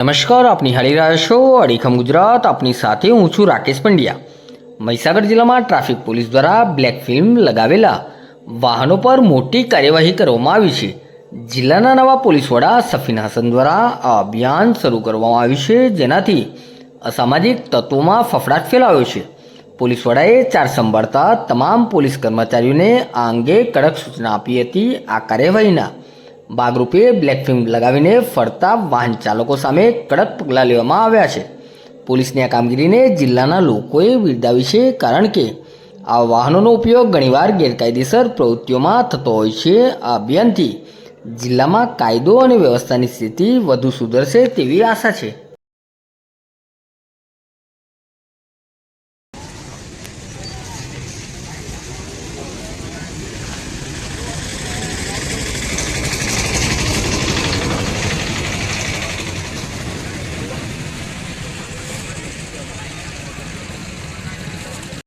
નમસ્કાર, આપની નિહાળી રહ્યા છો અડીખમ ગુજરાત, આપની સાથે હું છું રાકેશ પંડ્યા. મહીસાગર જિલ્લામાં ટ્રાફિક પોલીસ દ્વારા બ્લેક ફિલ્મ લગાવેલા વાહનો પર મોટી કાર્યવાહી કરવામાં આવી છે. જિલ્લાના નવા પોલીસ વડા સફીન હસન દ્વારા આ અભિયાન શરૂ કરવામાં આવ્યું છે, જેનાથી અસામાજિક તત્વોમાં ફફડાટ ફેલાયો છે. પોલીસ વડાએ ચાર સંભાળતા તમામ પોલીસ કર્મચારીઓને આ અંગે કડક સૂચના આપી હતી. આ કાર્યવાહીના ભાગરૂપે બ્લેક ફિલ્મ લગાવીને ફરતા વાહન ચાલકો સામે કડક પગલાં લેવામાં આવ્યા છે. પોલીસની આ કામગીરીને જિલ્લાના લોકોએ બિરદાવી છે કારણ કે આ વાહનોનો ઉપયોગ ઘણીવાર ગેરકાયદેસર પ્રવૃત્તિઓમાં થતો હોય છે. આ અભિયાનથી જિલ્લામાં કાયદો અને વ્યવસ્થાની સ્થિતિ વધુ સુધરશે તેવી આશા છે.